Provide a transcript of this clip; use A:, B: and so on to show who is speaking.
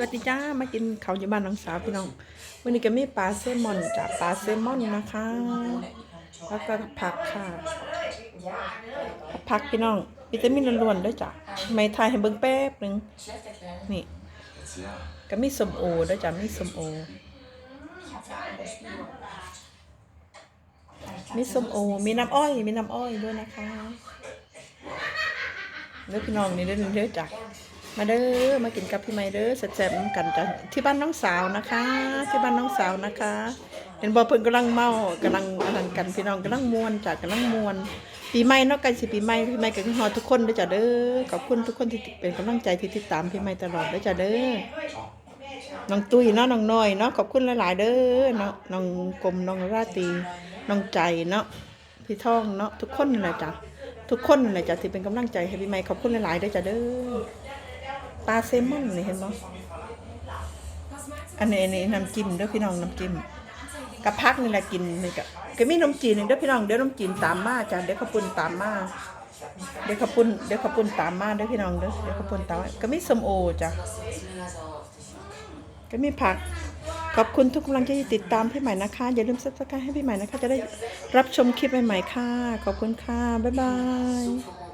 A: สวัสดีจ้ามากินข้าวอยู่บ้านน้องสาวพี่น้องวันนี้ก็มีปลาแซลมอนจ้ะปลาแซลมอนนะคะแล้วก็ผักค่ะ ผักพี่น้องวิตามินล้วนๆด้วยจ้ะไม่ทายให้เบิ่งแป๊บหนึงนี่ก็มีส้มโอด้วยจ้ะมีส้มโอมีส้มโอมีน้ำอ้อย มีน้ำอ้อยด้วยนะคะเด้อพี่น้องนี่เด้อเด้อจ้ะ มาเด้อมากินกับพี่ไมเด้อแซ่บๆกันจ้ะที่บ้านน้องสาวนะคะ ที่บ้านน้องสาวนะคะ เห็นบ่เพิ่นกำลังเมากำลังอาหารกันพี่น้องกำลังมวนจ้ะกำลังมวน ปีใหม่เนาะกล้สิปีใหม่พี่ใหม่ก็ขอทุกคนเด้อจ้ะเด้อขอบคุณทุกคนที่เป็นกำลังใจที่ติดตามพี่ใหม่ตลอดเด้อจ้ะเด้อน้องตุ้ยเนาะน้องน้อยเนาะขอบคุณหลาย ๆ เด้อเนาะน้องกลมน้องราตรีน้องใจเนาะพี่ท่องเนาะทุกคนนั่นแหละจ้ะทุกคนนั่นแหละจ้ะที่เป็นกำลังใจให้พี่ใหม่ขอบคุณหลายๆเด้อจ้ะเด้อ ปลาเซลมอนนี่เห็นบ่อันนี้อันนี้น้ำจิ้มเด้อพี่น้องน้ำจิ้มกับพักนี่แหละกินนี่ก็ก็มีนมจีนอีกเด้อพี่น้องเดี๋ยวนมจีนตามมาจ้ะเดี๋ยวข้าวปุ้นตามมาเดี๋ยวข้าวปุ้นเดี๋ยวข้าวปุ้นตามมาเด้อพี่น้องเด้อเดี๋ยวข้าวปุ้นตามก็มีส้มโอจ้ะก็มีผักขอบคุณทุกกำลังใจที่ติดตามพี่ใหม่นะคะ อย่าลืมซับสไครต์ให้พี่ใหม่นะคะ จะได้รับชมคลิปใหม่ๆค่ะ ขอบคุณค่ะ บ๊ายบาย